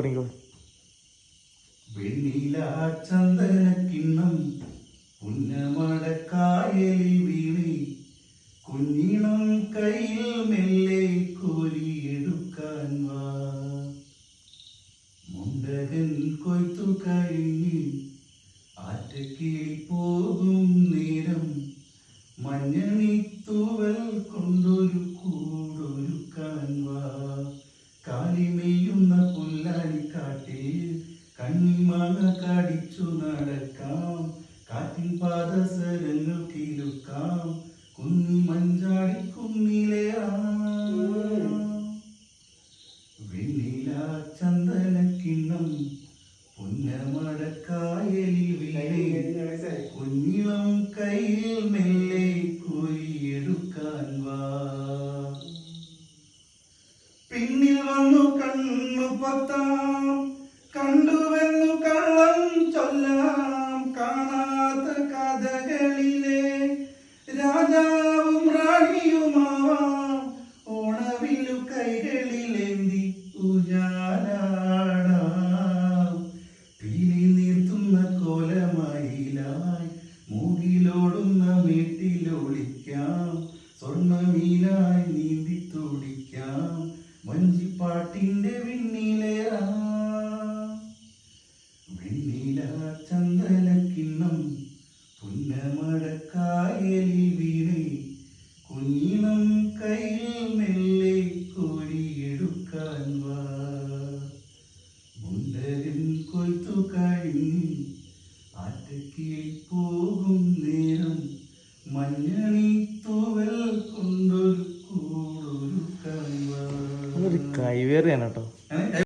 തുടങ്ങിക്കോ വെണ്ണില ചന്ദന കിണ്ണം പുന്നമടക്കായലിൽ വീണി കുഞ്ഞിണം കയ്യിൽ മെല്ലെ കോരിയെടുക്കാൻ വാ. മുണ്ടകൻ കൊയ്ത്തു കഴിഞ്ഞ് ആറ്റക്കിളി പോകും നേരം മഞ്ഞണി തൂവൽ കൊണ്ടൊരു കൂടൊരുക്കാൻ നടക്കാം കാറ്റിൻ പാദസരങ്ങൾ കിലുക്കാം കുന്നി മഞ്ചാടി കുന്നിലേറാം വെണ്ണില ചന്ദന കിണ്ണം പുന്നമടക്കായലിൽ വീണേ കുഞ്ഞിളം കയ്യിൽ മെല്ലെ കോരിയെടുക്കാൻ വാ. പിന്നിൽ വന്നു കണ്ണു പത്താം കണ്ടുവെന്നു കള്ളം ചൊല്ലാം. നീന്തിയൊളിക്കാം സ്വർണമീനായി നീന്തി തുടിക്കാം. വഞ്ചിപ്പാട്ടിന്റെ വിണ്ണിലേറാ കൊയ്ത്തു കഴിഞ്ഞ് ആറ്റക്കിളിപ്പോ കൈവേറിയാണ് കേട്ടോ.